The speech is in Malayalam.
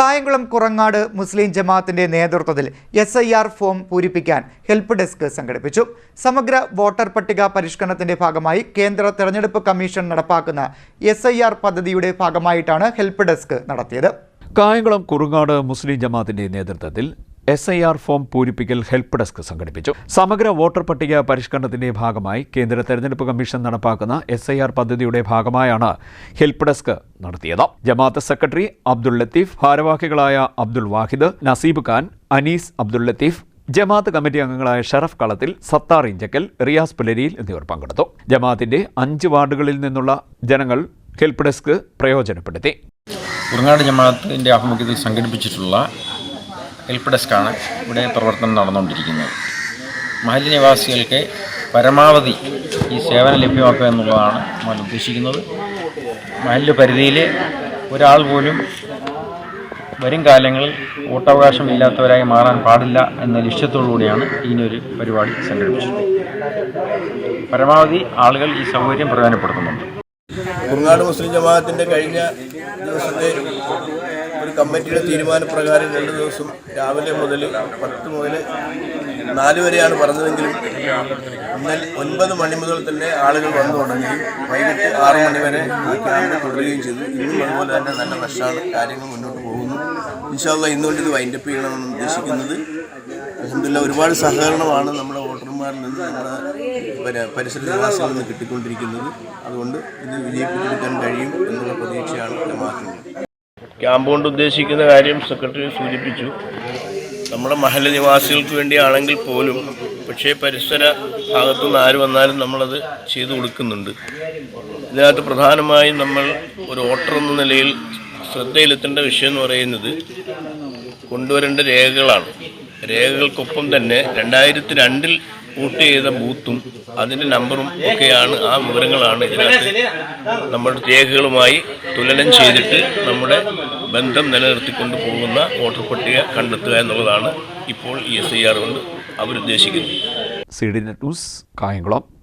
കായംകുളം കുറങ്ങാട് മുസ്ലിം ജമാഅത്തിന്റെ നേതൃത്വത്തിൽ എസ് ഐ ആർ ഫോം പൂരിപ്പിക്കാൻ ഹെൽപ്പ് ഡെസ്ക് സംഘടിപ്പിച്ചു. സമഗ്ര വോട്ടർ പട്ടിക പരിഷ്കരണത്തിന്റെ ഭാഗമായി കേന്ദ്ര തെരഞ്ഞെടുപ്പ് കമ്മീഷൻ നടപ്പാക്കുന്ന എസ് പദ്ധതിയുടെ ഭാഗമായിട്ടാണ് ഹെൽപ്പ് ഡെസ്ക് നടത്തിയത്. കായംകുളം കുറുങ്ങാട് മുസ്ലിം ജമാഅത്തിന്റെ നേതൃത്വത്തിൽ എസ് ഐ ആർ ഫോം പൂരിപ്പിക്കൽ ഹെൽപ്പ് ഡെസ്ക് സംഘടിപ്പിച്ചു. സമഗ്ര വോട്ടർ പട്ടിക പരിഷ്കരണത്തിന്റെ ഭാഗമായി കേന്ദ്ര തെരഞ്ഞെടുപ്പ് കമ്മീഷൻ നടപ്പാക്കുന്ന എസ് ഐ ആർ പദ്ധതിയുടെ ഭാഗമായാണ് ഹെൽപ്പ് ഡെസ്ക് നടത്തിയത്. ജമാഅത്ത് സെക്രട്ടറി അബ്ദുൾ ലത്തീഫ് ഭാരവാഹികളായ അബ്ദുൾ വാഹിദ് നസീബ് ഖാൻ അനീസ് അബ്ദുൾ ലത്തീഫ് ജമാഅത്ത് കമ്മിറ്റി അംഗങ്ങളായ ഷറഫ് കളത്തിൽ സത്താർ ഇഞ്ചക്കൽ റിയാസ് പുലരിയിൽ എന്നിവർ പങ്കെടുത്തു. ജമാഅത്തിന്റെ അഞ്ച് വാർഡുകളിൽ നിന്നുള്ള ജനങ്ങൾ ഹെൽപ്പ് ഡെസ്ക് പ്രയോജനപ്പെടുത്തി. കുറുങ്ങാട് ജമാഅത്തിന്റെ ആഭിമുഖ്യത്തിൽ സംഘടിപ്പിച്ചിട്ടുള്ള ഹെൽപ്പ് ഡെസ്ക്കാണ് ഇവിടെ പ്രവർത്തനം നടന്നുകൊണ്ടിരിക്കുന്നത്. മഹല്ല് നിവാസികൾക്ക് പരമാവധി ഈ സേവനം ലഭ്യമാക്കുക എന്നുള്ളതാണ് നമ്മൾ ഉദ്ദേശിക്കുന്നത്. മഹല്ല് പരിധിയിൽ ഒരാൾ പോലും വരും കാലങ്ങളിൽ വോട്ടവകാശം ഇല്ലാത്തവരായി മാറാൻ പാടില്ല എന്ന ലക്ഷ്യത്തോടു കൂടിയാണ് ഇതിനൊരു പരിപാടി സംഘടിപ്പിച്ചത്. പരമാവധി ആളുകൾ ഈ സൗകര്യം പ്രയോജനപ്പെടുത്തുന്നുണ്ട്. കുറുങ്ങാട് മുസ്ലിം ജമാഅത്തിന്റെ കഴിഞ്ഞ ദിവസത്തെ കമ്മിറ്റിയുടെ തീരുമാനപ്രകാരം രണ്ട് ദിവസം രാവിലെ മുതൽ പത്ത് മുതൽ നാല് വരെയാണ് പറഞ്ഞതെങ്കിലും ഇന്നലെ ഒൻപത് മണി മുതൽ തന്നെ ആളുകൾ വന്നു തുടങ്ങുകയും വൈകിട്ട് ആറ് മണി വരെ ക്യാമ്പ് തുടരുകയും ചെയ്തു. ഇന്നും അതുപോലെ തന്നെ നല്ല റഷാണ് കാര്യങ്ങൾ മുന്നോട്ട് പോകുന്നു. ഇൻഷാല്ല ഇന്നുകൊണ്ട് ഇത് വൈൻഡപ്പ് ചെയ്യണമെന്ന് ഉദ്ദേശിക്കുന്നത്. അഹമ്മദില്ല ഒരുപാട് സഹകരണമാണ് നമ്മുടെ വോട്ടർമാരിൽ നിന്ന് നമ്മുടെ പരിസര നിവാസികളിൽ നിന്ന് കിട്ടിക്കൊണ്ടിരിക്കുന്നത്. അതുകൊണ്ട് ഇത് വിജയിപ്പിച്ചെടുക്കാൻ കഴിയും എന്നുള്ള പ്രതീക്ഷയാണ് ജമാഅത്തിനുള്ളത് ക്യാമ്പ് കൊണ്ട് ഉദ്ദേശിക്കുന്ന കാര്യം സെക്രട്ടറി സൂചിപ്പിച്ചു. നമ്മുടെ മഹല നിവാസികൾക്ക് വേണ്ടിയാണെങ്കിൽ പോലും പക്ഷേ പരിസര ഭാഗത്തുനിന്ന് ആര് വന്നാലും നമ്മളത് ചെയ്തു കൊടുക്കുന്നുണ്ട്. ഇതിനകത്ത് പ്രധാനമായും നമ്മൾ ഒരു ഓട്ടർ എന്ന നിലയിൽ ശ്രദ്ധയിലെത്തേണ്ട വിഷയം എന്ന് പറയുന്നത് കൊണ്ടുവരേണ്ട രേഖകളാണ്. രേഖകൾക്കൊപ്പം തന്നെ രണ്ടായിരത്തി രണ്ടിൽ വോട്ട് ചെയ്ത ബൂത്തും അതിന്റെ നമ്പറും ഒക്കെയാണ് ആ വിവരങ്ങളാണ് ഇതിനകത്ത് നമ്മുടെ രേഖകളുമായി തുലനം ചെയ്തിട്ട് നമ്മുടെ ബന്ധം നിലനിർത്തിക്കൊണ്ട് പോകുന്ന വോട്ടർ പട്ടിക കണ്ടെത്തുക എന്നുള്ളതാണ് ഇപ്പോൾ ഈ എസ് ഐ ആർ കൊണ്ട് അവരുദ്ദേശിക്കുന്നത്. C D news Kayamkulam.